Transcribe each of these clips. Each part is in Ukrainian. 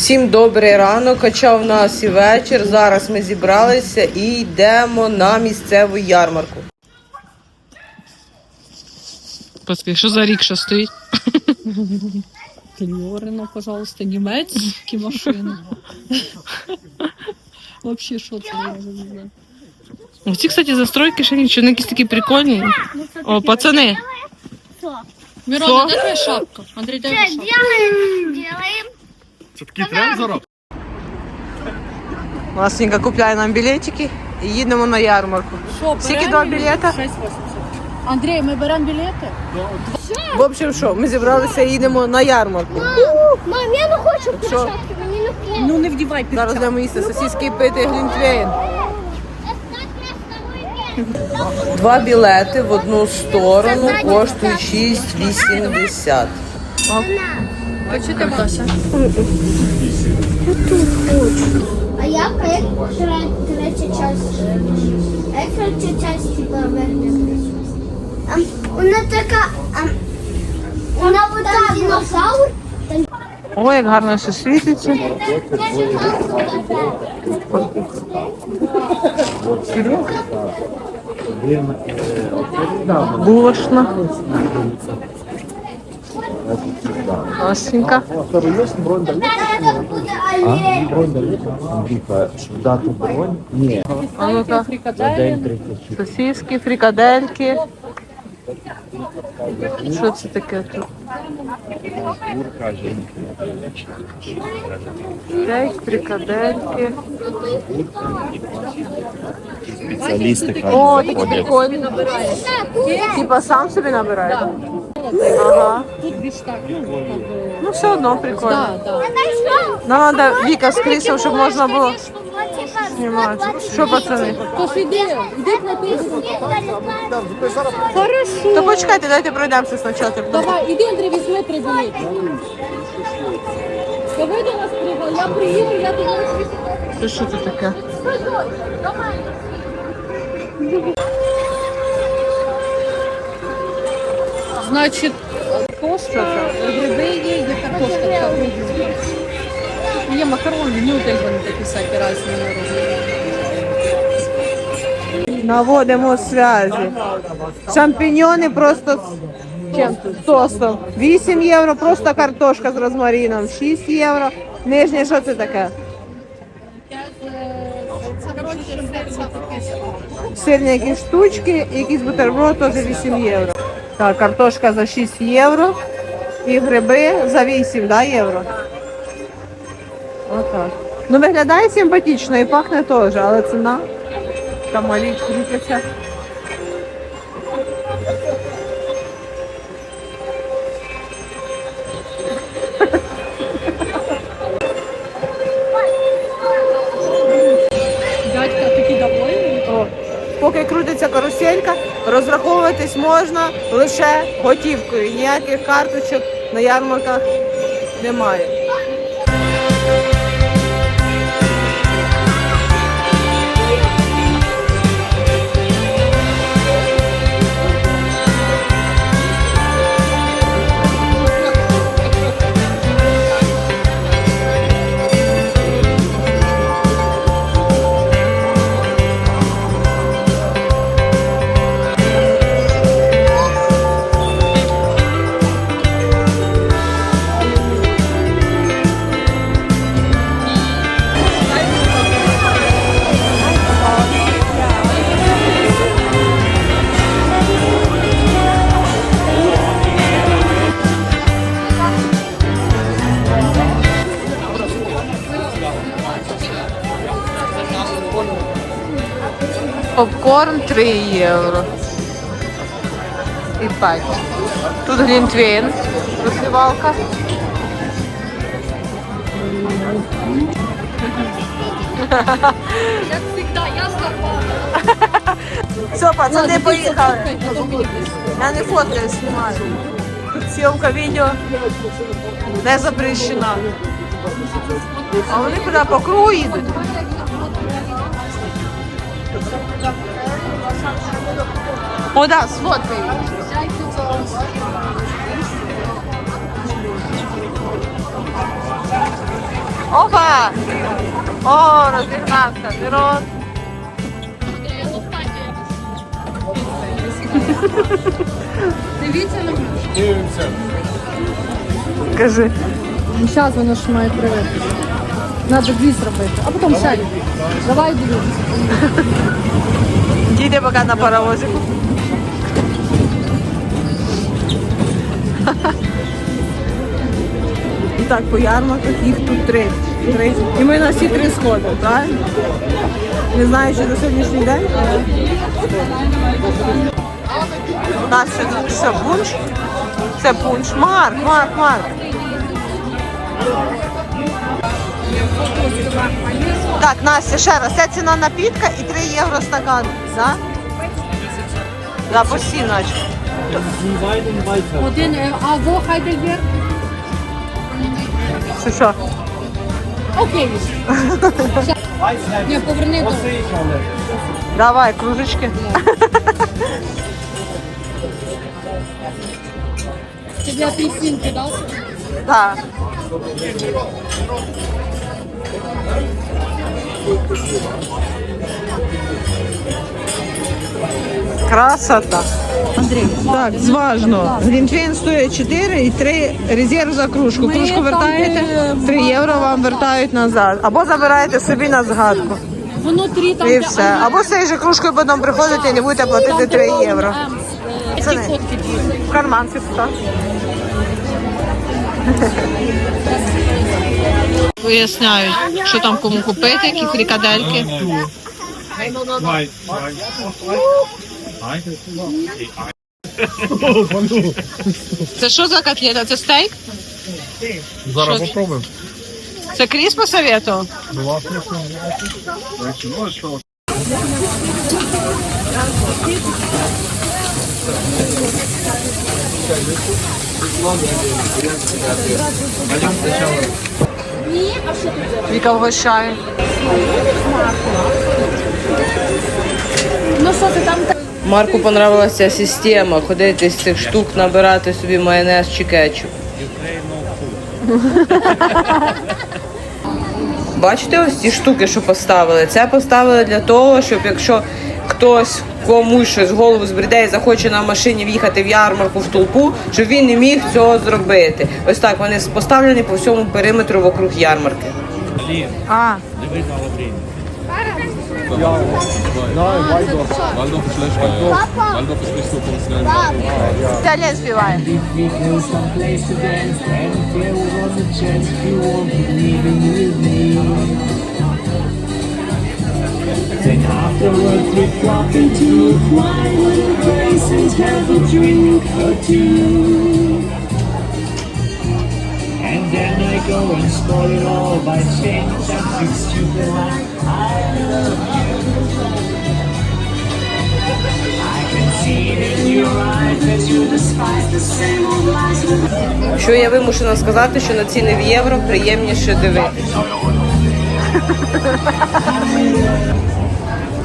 Всім добрий ранок, хоча в нас і вечір. Зараз ми зібралися і йдемо на місцеву ярмарку. Паски, що за рікша стоїть? Кльорина, пожалуйста, німецькі машини. Вообще, що це я не знаю. Ці, кстати, застройки ще нічого, вони якісь такі прикольні. О, пацани, Мирона, де твоя шапка? Андрій, шапка? Делаем, делаем. Це такий тренд зараз? Настенька купляє нам білетики і їдемо на ярмарку. Що, Скільки два білети? білета? 6,80. Андрій, ми беремо білети? В общем, що, ми зібралися і їдемо на ярмарку. Мам, я не хочу перчатки, мені не хочеться. Ну не вдівай Зараз будемо їсти сосиски пити глінтвейн. Два білети в одну сторону коштують 6,80. Хочете Тася? А я тре- третя часть. А як третя часть типа верне Там вона така, вона вот там динозавр. Ой, як гарно все світиться. Булочна. Ні. А ну-ка. Сосиски, фрикадельки. Що це таке тут? Стейк, фрикадельки. Спеціалісти кажуть, О, такі прикольні. Типа сам собі набираєш? Ага. Тут більш так. ну, Ну все одно прикольно. Да, да. Нам треба Віка з Крісом, щоб можна було знімати. Що, пацани? Тож іди, іди плати. То почекайте, дайте пройдемося спочатку. Давай, іди, Андрій, візьми три білети. Та ви до нас приїхали, я приїду, я до вас Це що це таке? Значить, картошка, гриби є, є картошка така. Є макарони, нюдель вони такі всякі різні розміри. Наводимо зв'язі. Шампіньони просто з чим? З тостом. 8 євро, просто картошка з розмарином. 6 євро. Нижнє, що це таке? Сирні якісь штучки, якісь бутерброд теж 8 євро. Так, картошка за 6 євро. І гриби за 8 да, євро. Отак. Ну виглядає симпатично і пахне теж, але ціна. Там малі розраховуватись можна лише готівкою. Ніяких карточок на ярмарках немає. Попкорн 3 євро. І 5. Тут глінтвейн, розливалка. Як завжди, я слаба. Все, пацани, поїхали. Я не фоткаю, знімаю. Тут відео не запрещена. А вони куди по кругу їдуть. О, да, сфоткай. Опа! О, розігнався, Мирон. Дивіться на Кажи. Зараз воно ж має привити. Надо дві зробити, а потім сядь. Давай дивіться. Діти поки на паровозику. І так, по ярмарках їх тут три. три. І ми на всі три сходимо, правильно? Не знаю, чи за сьогоднішній день. У нас це що, пунш? Це пунш. Марк, Марк, Марк. Так, Настя, ще раз. Це ціна напітка і 3 євро стакан. Да? Да, постійно. Один, е, а во Хайдельберг? Що, що? Окей. Ні, поверни до. Давай, кружечки. Тобі апельсинки дав? Так. Красота. Андрій. Так, зважно. Глінтвейн стоїть 4 і 3 резерв за кружку. Ми Кружку там, вертаєте, де 3 євро вам вертають назад. Або забираєте собі на згадку. Внутрі там, І де все. Або з цією же кружкою потім приходите і не будете платити 3 євро. М, е, Це Ці не- фотки дійсно. В карман так. Виясняють, що там кому купити, які фрикадельки. Це що за котлета? Це стейк? Зараз Що? попробуємо. Це Кріс посоветував? Віка вгощає. Ну що ти там? Марку понравилася система ходити з цих штук, набирати собі майонез чи кетчуп. Бачите ось ці штуки, що поставили? Це поставили для того, щоб якщо хтось комусь щось голову збреде і захоче на машині в'їхати в ярмарку в толпу, щоб він не міг цього зробити. Ось так вони поставлені по всьому периметру вокруг ярмарки. А, Waldorf ist schlecht, weil Waldorf ist nicht so professionell. Італієн співає. Then afterwards we drop into a quiet little place and have a drink or two. And then I go and spoil it all by saying something stupid like I love you. I can see it in your eyes that you despise the same old lies Що я вимушена сказати, що на ціни в євро приємніше дивитися.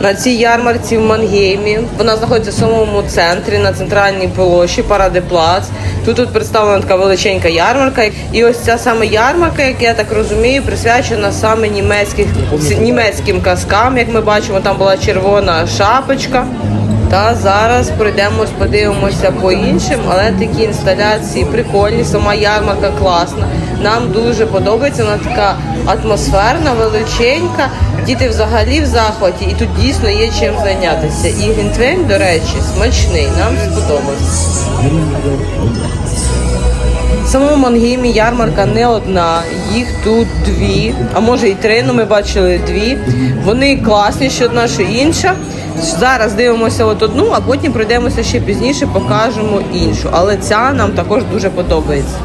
На цій ярмарці в Мангеймі. Вона знаходиться в самому центрі, на центральній площі, Паради Плац. Тут, тут представлена така величенька ярмарка. І ось ця саме ярмарка, як я так розумію, присвячена саме німецьких, німецьким казкам. Як ми бачимо, там була червона шапочка. Та зараз пройдемось, подивимося по іншим, але такі інсталяції прикольні, сама ярмарка класна. Нам дуже подобається, вона така атмосферна, величенька. Діти взагалі в захваті, і тут дійсно є чим зайнятися. І Гінтвейн, до речі, смачний, нам сподобався. В самому Мангеймі ярмарка не одна, їх тут дві, а може і три, ну ми бачили дві. Вони класніші одна, що інша. Зараз дивимося от одну, а потім пройдемося ще пізніше, покажемо іншу. Але ця нам також дуже подобається.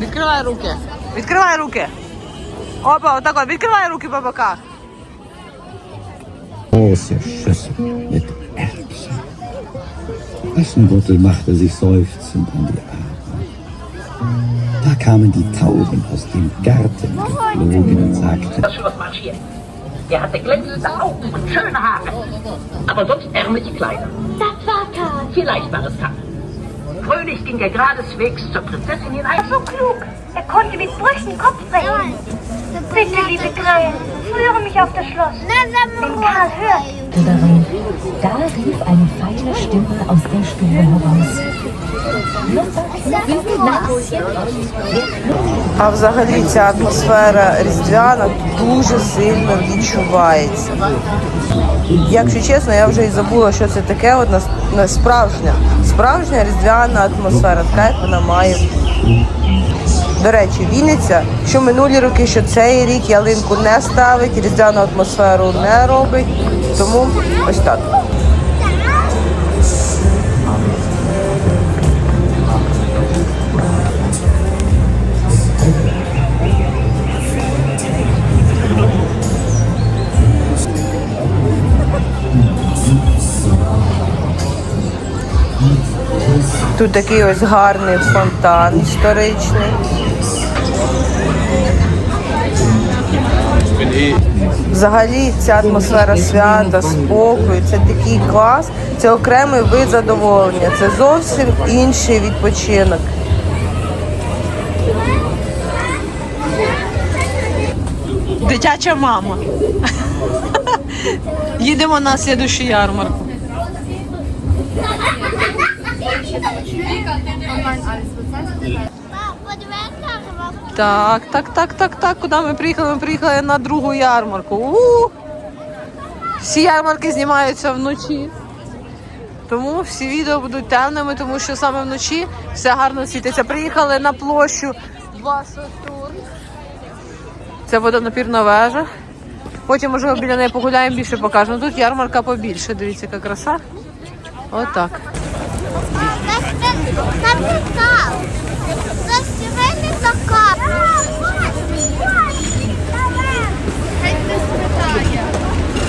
Відкривай руки. Відкривай руки. Опа, отако, відкривай руки по боках. Ось щось. Aschenbrödel machte sich seufzend an die Arme. Da kamen die Tauben aus dem Garten geflogen und sagten, das Schloss marschiert. Er hatte glänzende Augen und schöne Haare, aber sonst ärmliche Kleider. Das war Karl. Vielleicht war es Karl. Fröhlich ging er geradeswegs zur Prinzessin hinein. So klug. Er konnte mit Brüchen Kopf brechen. Bitte, liebe Greil, führe mich auf das Schloss. Wenn Karl hört. Da rief eine feine Stimme aus der Stube heraus. А взагалі ця атмосфера різдвяна дуже сильно відчувається. Якщо чесно, я вже і забула, що це таке. От справжня, справжня різдвяна атмосфера, така як вона має. До речі, Вінниця, що минулі роки, що цей рік ялинку не ставить, різдвяну атмосферу не робить. Тому ось так. Тут такий ось гарний фонтан історичний. Взагалі ця атмосфера свята, спокою, це такий клас, це окремий вид задоволення, це зовсім інший відпочинок. Дитяча мама. Їдемо на слідущу ярмарку. Так, так, так, так, так. Куди ми приїхали? Ми приїхали на другу ярмарку. У! Всі ярмарки знімаються вночі. Тому всі відео будуть темними, тому що саме вночі все гарно світиться. Приїхали на площу Басотур. Це водонапірна вежа. Потім, можливо, біля неї погуляємо, більше покажемо. Тут ярмарка побільше. Дивіться, яка краса. Отак. Капітал. Фестивальний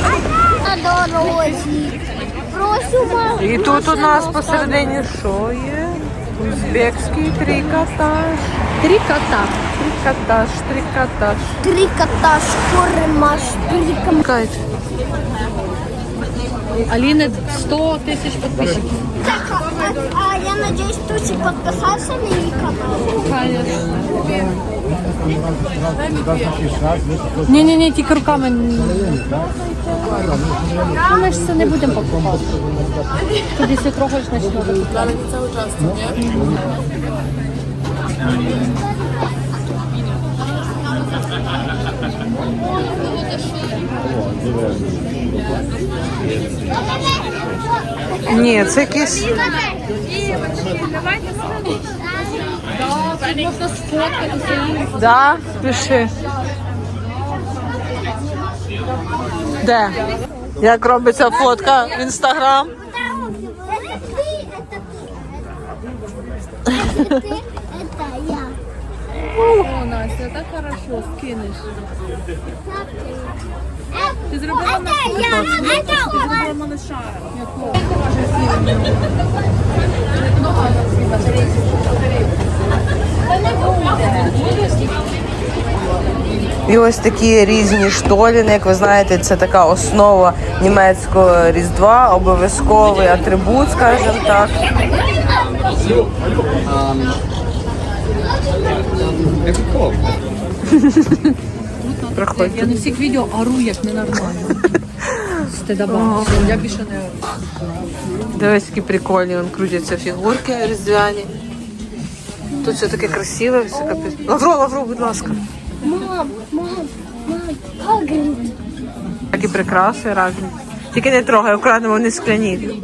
закап. На дорозі. Прошу вас. І тут у нас посередині що є? Узбекський трикотаж. Три-кота. Трикотаж, трикотаж. Трикотаж, коремаш, трикотаж. Кайф. Аліни 100 тисяч підписчиків. А я надеюсь, Туси подписался на ее канал. Ні, ні, ні, тільки руками. Ну, ми ж це не будемо покупати. Тоді якщо трогаєш, почнемо викупляти. Ні, це якісь. Можна сфоткатися. Да, пиши. Де? Як робиться фотка в інстаграм? Это я. О, Настя, так хорошо, скинеш. Ти зробила Это я. Это малыша. І ось такі різні штоліни, як ви знаєте, це така основа німецького різдва, обов'язковий атрибут, скажімо так. Я на всіх відео ору як ненормально. Стидоба. Я більше не ору. Дивись, які прикольні, вон крутяться фігурки різдвяні. Тут все таке красиве, все капець. Лавро, Лавро, будь ласка. Мам, мам, мам. Хагрид. Такі прикраси разні. Тільки не трогай, окрадемо вони скляні.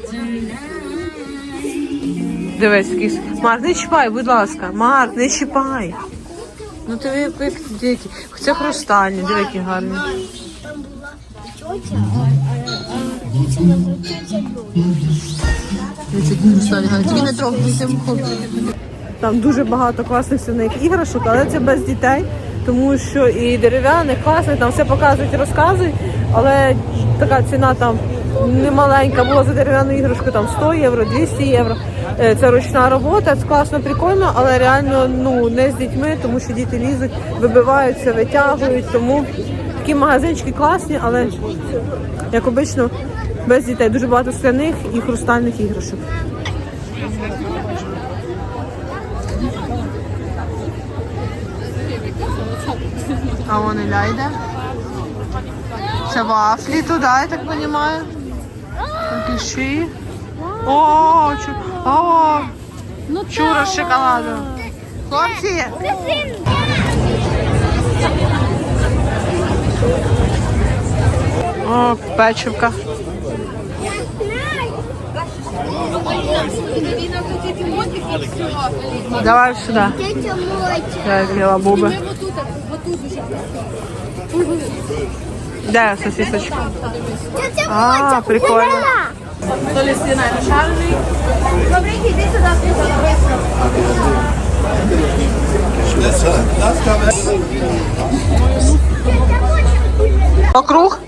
Дивись, якийсь. Марк, не чіпай, будь ласка. Марк, не чіпай. Ну ти як, як діти. Хоча хрустальні, диви, які гарні. Тетя, а, а, а, тетя, трогай, хлопці. Там дуже багато класних сильних іграшок, але це без дітей, тому що і дерев'яних, класних, там все показують, розказують, але така ціна там немаленька, була за дерев'яну іграшку там 100 євро, 200 євро. Е, Це ручна робота, це класно, прикольно, але реально ну не з дітьми, тому що діти лізуть, вибиваються, витягують. Тому такі магазинчики класні, але як обично, без дітей. Дуже багато скляних і хрустальних іграшок. А вон і ляйде. Це вафлі туди, я так розумію. Киші. О, чу... О, чура з шоколадом. Хлопці, О, печивка. Давай сюда. Я взяла буби. Де сосисочка? Тетя А, прикольно. Добренький, іди сюди. Округ?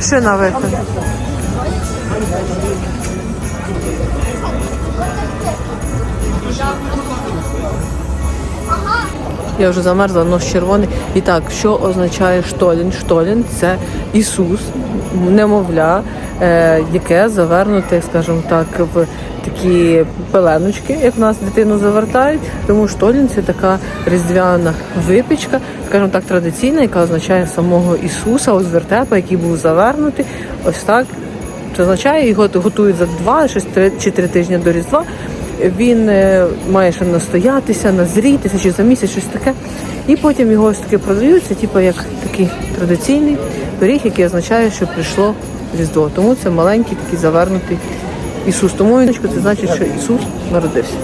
Шина виходить. Я вже замерзла, нос червоний. І так, що означає штолін? Штолін це Ісус, немовля, е, яке завернуте, скажімо так, в такі пеленочки, як в нас дитину завертають. Тому штолін це така різдвяна випічка, скажімо так, традиційна, яка означає самого Ісуса, ось вертепа, який був завернутий. Ось так. Це означає, його готують за два щось три чи три тижні до Різдва. Він е, має ще настоятися, назрітися чи за місяць щось таке. І потім його ось таки продаються, типу як такий традиційний пиріг, який означає, що прийшло Різдво. Тому це маленький такий завернутий Ісус. Тому він це значить, що Ісус народився.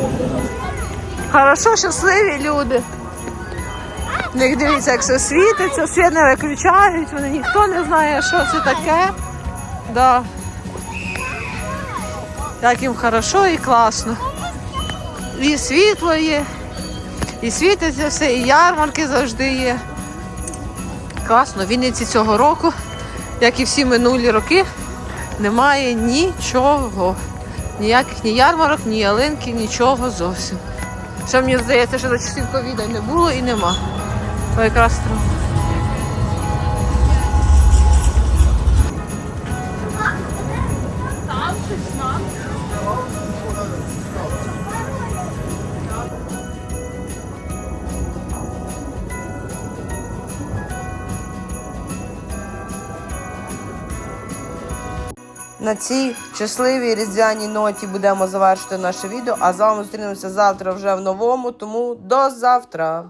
Хорошо, щасливі люди. В них дивіться, як все світиться, світ не виключають, вони ніхто не знає, що це таке. Да. Як їм хорошо і класно. І світло є, і світиться все, і ярмарки завжди є. Класно, в Вінниці цього року, як і всі минулі роки, немає нічого. Ніяких ні ярмарок, ні ялинки, нічого зовсім. Що мені здається, що за часів ковіда не було і нема. Якраз На цій щасливій різдвяній ноті будемо завершити наше відео. А з вами зустрінемося завтра вже в новому. Тому до завтра.